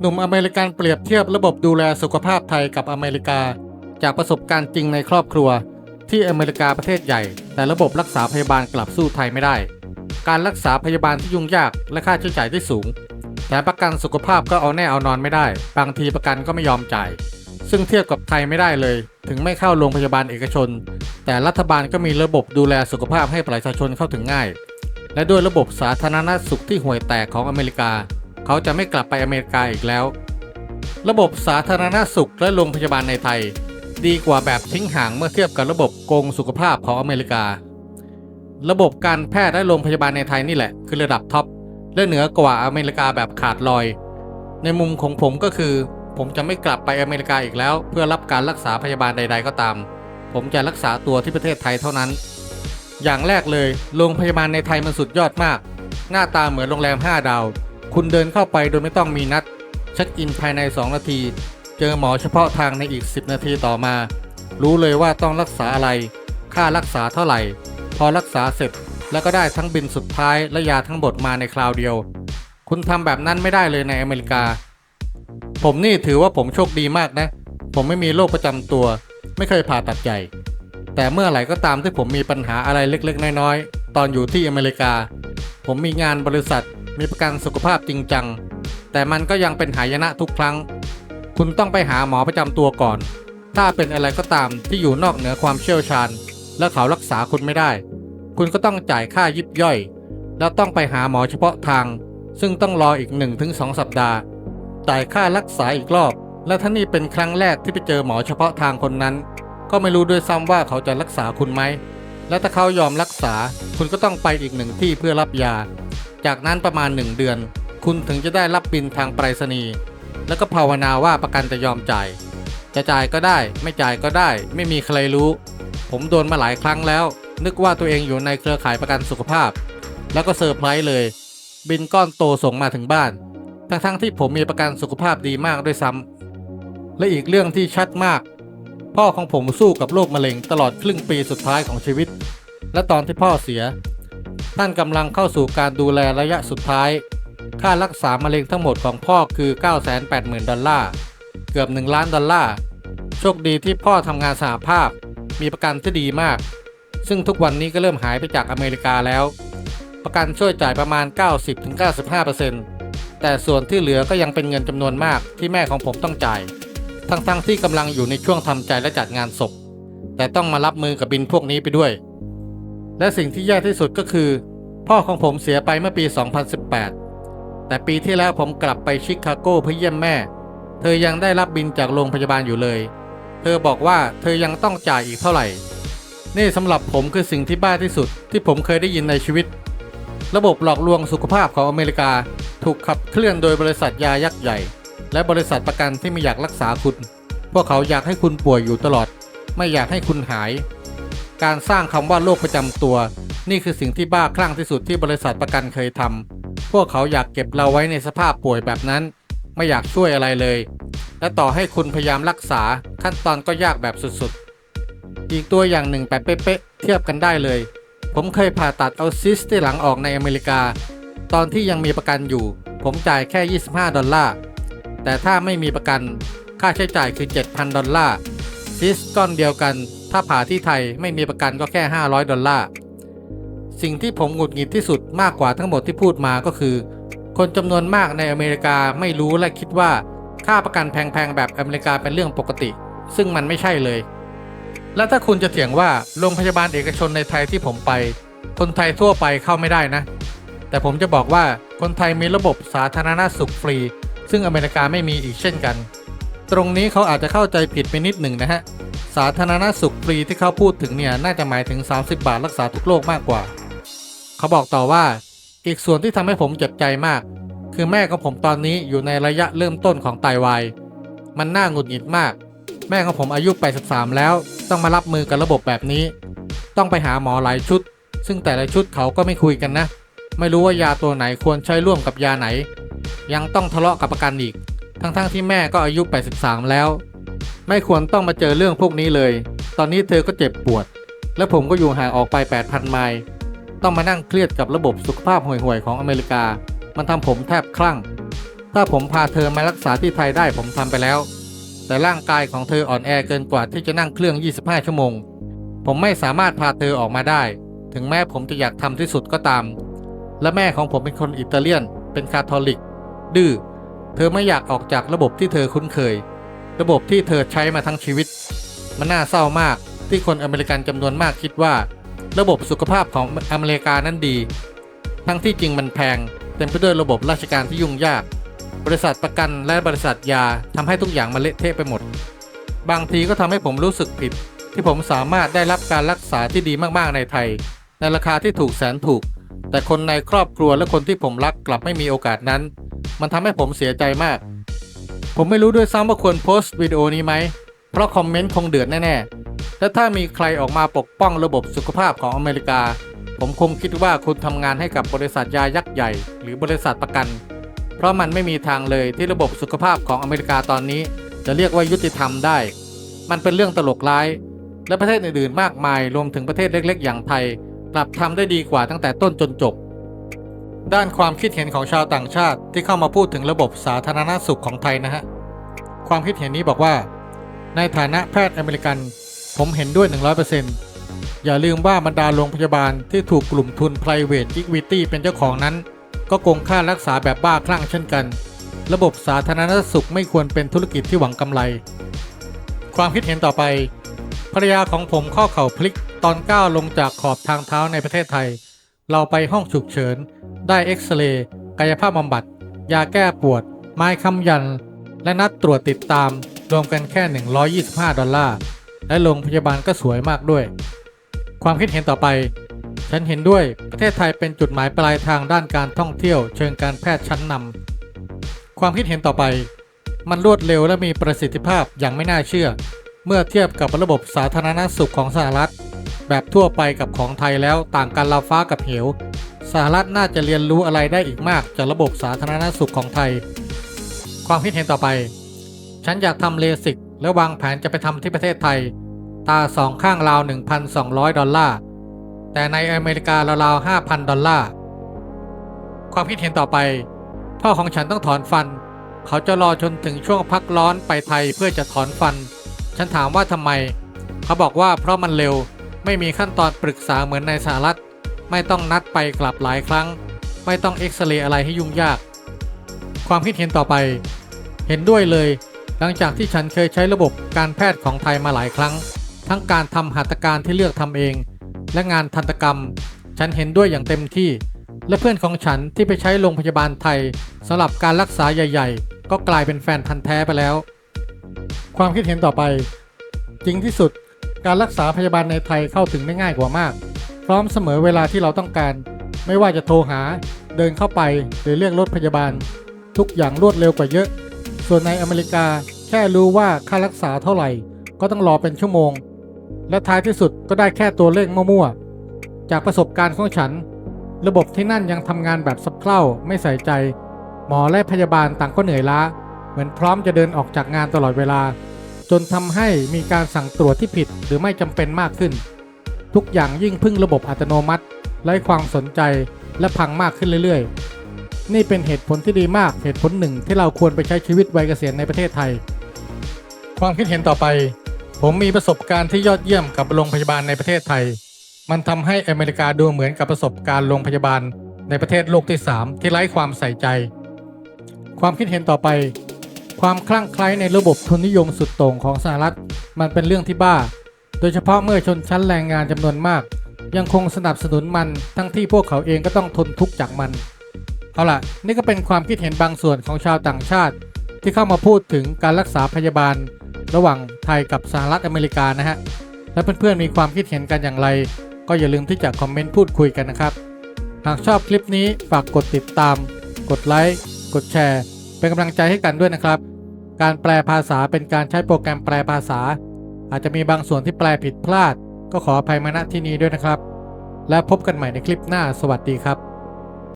หนุ่มอเมริกันเปรียบเทียบระบบดูแลสุขภาพไทยกับอเมริกา จากประสบการณ์จริงในครอบครัว ที่อเมริกาประเทศใหญ่ แต่ระบบรักษาพยาบาลกลับสู้ไทยไม่ได้ การรักษาพยาบาลที่ยุ่งยากและค่าใช้จ่ายที่สูงแถมประกันสุขภาพก็เอาแน่เอานอนไม่ได้ บางทีประกันก็ไม่ยอมจ่าย ซึ่งเทียบกับไทยไม่ได้เลย ถึงไม่เข้าโรงพยาบาลเอกชน แต่รัฐบาลก็มีระบบดูแลสุขภาพให้ประชาชนเข้าถึงง่าย และด้วยระบบสาธารณสุขที่ห่วยแตกของอเมริกา เขาจะไม่กลับไปอเมริกาอีกแล้ว ระบบสาธารณสุขและโรงพยาบาลในไทย ดีกว่าแบบทิ้งห่างเมื่อเทียบกับระบบโกงสุขภาพของอเมริกา ระบบการแพทย์และโรงพยาบาลในไทยนี่แหละ คือระดับท็อปและเหนือกว่าอเมริกาแบบขาดลอย ในมุมของผมก็คือ ผมจะไม่กลับไปอเมริกาอีกแล้ว เพื่อรับการรักษาพยาบาลใด ๆ ก็ตาม ผมจะรักษาตัวที่ประเทศไทยเท่านั้น อย่างแรกเลยโรงพยาบาลในไทยมันสุดยอดมาก หน้าตาเหมือนโรงแรม 5 ดาว คุณเดินเข้าไปโดยไม่ต้องมีนัด เช็คอินภายใน 2 นาที เจอหมอเฉพาะทางในอีก 10 นาทีต่อมา รู้เลยว่าต้องรักษาอะไร ค่ารักษาเท่าไหร่ พอรักษาเสร็จแล้วก็ได้ทั้งบินสุดท้ายและยาทั้งหมดมาในคราวเดียว คุณทำแบบนั้นไม่ได้เลยในอเมริกา ผมนี่ถือว่าผมโชคดีมากนะ ผมไม่มีโรคประจำตัว ไม่เคยผ่าตัดใหญ่ แต่เมื่อไหร่ก็ตามที่ผมมีปัญหาอะไรเล็กๆ น้อยๆ ตอนอยู่ที่อเมริกา ผมมีงานบริษัท มีประกันสุขภาพจริงจัง แต่มันก็ยังเป็นหายนะทุกครั้ง คุณต้องไปหาหมอประจำตัวก่อน ถ้าเป็นอะไรก็ตามที่อยู่นอกเหนือความเชี่ยวชาญ และเขารักษาคุณไม่ได้ คุณก็ต้องจ่ายค่ายิบย่อย แล้วต้องไปหาหมอเฉพาะทาง ซึ่งต้องรออีก 1-2 สัปดาห์ จ่ายค่ารักษาอีกรอบ และถ้านี่เป็นครั้งแรกที่ไปเจอหมอเฉพาะทางคนนั้น ก็ไม่รู้ด้วยซ้ำว่าเขาจะรักษาคุณไหมและถ้าเขายอมรักษา คุณก็ต้องไปอีกหนึ่งที่เพื่อรับยา จากนั้นประมาณ 1 เดือน คุณถึงจะได้รับบินทางไปรษณีย์แล้วก็ภาวนาว่าประกันจะยอมจ่าย จะจ่ายก็ได้ ไม่จ่ายก็ได้ ไม่มีใครรู้ ผมโดนมาหลายครั้งแล้ว นึกว่าตัวเองอยู่ในเครือข่ายประกันสุขภาพ แล้วก็เซอร์ไพรส์เลย บินก้อนโตส่งมาถึงบ้าน ทั้งๆที่ผมมีประกันสุขภาพดีมากด้วยซ้ำและอีกเรื่องที่ชัดมาก พ่อของผมสู้กับโรคมะเร็งตลอดครึ่งปีสุดท้ายของชีวิต และตอนที่พ่อเสีย ท่านกำลังเข้าสู่การดูแลระยะสุดท้าย ค่ารักษามะเร็งทั้งหมดของพ่อคือ 980,000 ดอลลาร์ เกือบ 1 ล้านดอลลาร์ โชคดีที่พ่อทำงานสหภาพ มีประกันที่ดีมาก ซึ่งทุกวันนี้ก็เริ่มหายไปจากอเมริกาแล้ว ประกันช่วยจ่ายประมาณ 90-95%แต่ส่วนที่เหลือก็ยังเป็นเงินจำนวนมากที่แม่ของผมต้องจ่าย ทั้งๆที่กำลังอยู่ในช่วงทำใจและจัดงานศพ แต่ต้องมารับมือกับบินพวกนี้ไปด้วยและสิ่งที่แย่ที่สุดก็คือ พ่อของผมเสียไปเมื่อปี 2018 แต่ปีที่แล้วผมกลับไปชิคาโกเพื่อเยี่ยมแม่ เธอยังได้รับบินจากโรงพยาบาลอยู่เลย เธอบอกว่าเธอยังต้องจ่ายอีกเท่าไหร่ นี่สำหรับผมคือสิ่งที่บ้าที่สุดที่ผมเคยได้ยินในชีวิต ระบบหลอกลวงสุขภาพของอเมริกาถูกขับเคลื่อนโดยบริษัทยายักษ์ใหญ่ และบริษัทประกันที่ไม่อยากรักษาคุณ พวกเขาอยากให้คุณป่วยอยู่ตลอด ไม่อยากให้คุณหาย การสร้างคำว่าโรคประจำตัว นี่คือสิ่งที่บ้าคลั่งที่สุดที่บริษัทประกันเคยทำพวกเขาอยากเก็บเราไว้ในสภาพป่วยแบบนั้น ไม่อยากช่วยอะไรเลย และต่อให้คุณพยายามรักษาขั้นตอนก็ยากแบบสุดๆ อีกตัวอย่างหนึ่งแบบเป๊ะๆเทียบกันได้เลย ผมเคยผ่าตัดเอาซิสที่หลังออกในอเมริกา ตอนที่ยังมีประกันอยู่ ผมจ่ายแค่ 25 ดอลลาร์แต่ถ้าไม่มีประกันค่าใช้จ่ายคือ 7,000 ดอลลาร์ซิสก้อนเดียวกัน ถ้าผ่าที่ไทยไม่มีประกันก็แค่ 500 ดอลลาร์ สิ่งที่ผมหงุดหงิดที่สุดมากกว่าทั้งหมดที่พูดมาก็คือ คนจำนวนมากในอเมริกาไม่รู้และคิดว่าค่าประกันแพงๆแบบอเมริกาเป็นเรื่องปกติ ซึ่งมันไม่ใช่เลย และถ้าคุณจะเถียงว่าโรงพยาบาลเอกชนในไทยที่ผมไป คนไทยทั่วไปเข้าไม่ได้นะ แต่ผมจะบอกว่าคนไทยมีระบบสาธารณสุขฟรี ซึ่งอเมริกาไม่มีอีกเช่นกัน ตรงนี้เขาอาจจะเข้าใจผิดไปนิดหนึ่งนะฮะสาธารณสุขฟรีที่เขาพูดถึงเนี่ยน่าจะหมายถึง 30 บาทรักษาทุกโรคมากกว่า เขาบอกต่อว่า อีกส่วนที่ทำให้ผมเจ็บใจมาก คือแม่ของผมตอนนี้อยู่ในระยะเริ่มต้นของไตวาย มันน่าหงุดหงิดมาก แม่ของผมอายุ 83 แล้ว ต้องมารับมือกับระบบแบบนี้ ต้องไปหาหมอหลายชุด ซึ่งแต่ละชุดเขาก็ไม่คุยกันนะ ไม่รู้ว่ายาตัวไหนควรใช้ร่วมกับยาไหน ยังต้องทะเลาะกับประกันอีก ทั้งๆทที่แม่ก็อายุ 83 แล้ว ไม่ควรต้องมาเจอเรื่องพวกนี้เลย ตอนนี้เธอก็เจ็บปวด และผมก็อยู่ห่างออกไป 8,000 ไมล์ ต้องมานั่งเครียดกับระบบสุขภาพห่วยๆของอเมริกา มันทำผมแทบคลั่ง ถ้าผมพาเธอมารักษาที่ไทยได้ผมทำไปแล้ว แต่ร่างกายของเธออ่อนแอเกินกว่าที่จะนั่งเครื่อง 25 ชั่วโมง ผมไม่สามารถพาเธอออกมาได้ ถึงแม้ผมจะอยากทำที่สุดก็ตาม และแม่ของผมเป็นคนอิตาเลียน เป็นคาทอลิก ดื้อ เธอไม่อยากออกจากระบบที่เธอคุ้นเคย ระบบที่เธอใช้มาทั้งชีวิต มันน่าเศร้ามากที่คนอเมริกันจำนวนมากคิดว่า ระบบสุขภาพของอเมริกานั้นดี ทั้งที่จริงมันแพง เต็มไปด้วยระบบราชการที่ยุ่งยาก บริษัทประกันและบริษัทยาทำให้ทุกอย่างมันเละเทะไปหมด บางทีก็ทำให้ผมรู้สึกผิด ที่ผมสามารถได้รับการรักษาที่ดีมากๆในไทย ในราคาที่ถูกแสนถูก แต่คนในครอบครัวและคนที่ผมรักกลับไม่มีโอกาสนั้น มันทำให้ผมเสียใจมาก ผมไม่รู้ด้วยซ้ำว่าควรโพสต์วิดีโอนี้ไหมเพราะคอมเมนต์คงเดือดแน่ๆ และถ้ามีใครออกมาปกป้องระบบสุขภาพของอเมริกา ผมคงคิดว่าคุณทำงานให้กับบริษัทยายักษ์ใหญ่ หรือบริษัทประกัน เพราะมันไม่มีทางเลยที่ระบบสุขภาพของอเมริกาตอนนี้ จะเรียกว่ายุติธรรมได้ มันเป็นเรื่องตลกร้าย และประเทศอื่นๆ มากมายรวมถึงประเทศเล็ก ๆ อย่างไทยกลับทำได้ดีกว่าตั้งแต่ต้นจนจบ ด้านความคิดเห็นของชาวต่างชาติที่เข้ามาพูดถึงระบบสาธารณสุขของไทยนะฮะความคิดเห็นนี้บอกว่า ในฐานะแพทย์อเมริกัน ผมเห็นด้วย 100%อย่าลืมว่าบรรดาโรงพยาบาลที่ถูกกลุ่มทุน private equity เป็นเจ้าของนั้น ก็โกงค่ารักษาแบบบ้าคลั่งเช่นกัน ระบบสาธารณสุขไม่ควรเป็นธุรกิจที่หวังกำไร ความคิดเห็นต่อไป ภรรยาของผมข้อเข่าพลิกตอนก้าวลงจากขอบทางเท้าในประเทศไทย เราไปห้องฉุกเฉิน ได้เอ็กซเรย์กายภาพบำบัด ยาแก้ปวด ไม้ค้ำยัน และนัดตรวจติดตาม รวมกันแค่ 125 ดอลลาร์ และโรงพยาบาลก็สวยมากด้วย ความคิดเห็นต่อไป ฉันเห็นด้วยประเทศไทยเป็นจุดหมายปลายทางด้านการท่องเที่ยว เชิงการแพทย์ชั้นนำความคิดเห็นต่อไป มันรวดเร็วและมีประสิทธิภาพอย่างไม่น่าเชื่อ เมื่อเทียบกับระบบสาธารณสุขของสหรัฐ แบบทั่วไปกับของไทยแล้วต่างกันราวฟ้ากับเหวสหรัฐน่าจะเรียนรู้อะไรได้อีกมากจากระบบสาธารณสุขของไทย ความคิดเห็นต่อไป ฉันอยากทำเลสิกและวางแผนจะไปทำที่ประเทศไทย ตาสองข้างราว 1,200 ดอลลาร์ แต่ในอเมริการาวๆ5,000 ดอลลาร์ ความคิดเห็นต่อไป พ่อของฉันต้องถอนฟัน เขาจะรอจนถึงช่วงพักร้อนไปไทยเพื่อจะถอนฟัน ฉันถามว่าทำไม เขาบอกว่าเพราะมันเร็ว ไม่มีขั้นตอนปรึกษาเหมือนในสหรัฐ ไม่ต้องนัดไปกลับหลายครั้ง ไม่ต้องเอ็กซเรย์อะไรให้ยุ่งยาก ความคิดเห็นต่อไป เห็นด้วยเลย หลังจากที่ฉันเคยใช้ระบบการแพทย์ของไทยมาหลายครั้ง ทั้งการทำหัตถการที่เลือกทำเอง และงานทันตกรรม ฉันเห็นด้วยอย่างเต็มที่ และเพื่อนของฉันที่ไปใช้โรงพยาบาลไทยสำหรับการรักษาใหญ่ ๆ ก็กลายเป็นแฟนพันธ์แท้ไปแล้ว ความคิดเห็นต่อไป จริงที่สุดการรักษาพยาบาลในไทยเข้าถึงได้ง่ายกว่ามาก พร้อมเสมอเวลาที่เราต้องการ ไม่ว่าจะโทรหา เดินเข้าไปหรือเรียกรถพยาบาล ทุกอย่างรวดเร็วกว่าเยอะ ส่วนในอเมริกาแค่รู้ว่าค่ารักษาเท่าไหร่ ก็ต้องรอเป็นชั่วโมง และท้ายที่สุดก็ได้แค่ตัวเลขมั่วๆ จากประสบการณ์ของฉัน ระบบที่นั่นยังทำงานแบบสับเพร่าไม่ใส่ใจ หมอและพยาบาลต่างก็เหนื่อยล้า เหมือนพร้อมจะเดินออกจากงานตลอดเวลา จนทำให้มีการสั่งตรวจที่ผิดหรือไม่จำเป็นมากขึ้น ทุกอย่างยิ่งพึ่งระบบอัตโนมัติไร้ความสนใจและพังมากขึ้นเรื่อยๆ นี่เป็นเหตุผลที่ดีมากเหตุผลหนึ่งที่เราควรไปใช้ชีวิตวัยเกษียณในประเทศไทย ความคิดเห็นต่อไป ผมมีประสบการณ์ที่ยอดเยี่ยมกับโรงพยาบาลในประเทศไทย มันทำให้อเมริกาดูเหมือนกับประสบการณ์โรงพยาบาลในประเทศโลกที่ 3 ที่ไร้ความใส่ใจ ความคิดเห็นต่อไป ความคลั่งไคล้ในระบบทุนนิยมสุดโต่งของสหรัฐ มันเป็นเรื่องที่บ้า โดยเฉพาะเมื่อชนชั้นแรงงานจำนวนมาก ยังคงสนับสนุนมันทั้งที่พวกเขาเองก็ต้องทนทุกข์จากมันเอาล่ะ นี่ก็เป็นความคิดเห็นบางส่วนของชาวต่างชาติ ที่เข้ามาพูดถึงการรักษาพยาบาล ระหว่างไทยกับสหรัฐอเมริกานะฮะ และเพื่อนๆมีความคิดเห็นกันอย่างไร ก็อย่าลืมที่จะคอมเมนต์พูดคุยกันนะครับ หากชอบคลิปนี้ฝากกดติดตาม กดไลค์กดแชร์ เป็นกำลังใจให้กันด้วยนะครับ การแปลภาษาเป็นการใช้โปรแกรมแปลภาษา อาจจะมีบางส่วนที่แปลผิดพลาด ก็ขออภัยมาณที่นี้ด้วยนะครับ แล้วพบกันใหม่ในคลิปหน้า สวัสดีครับ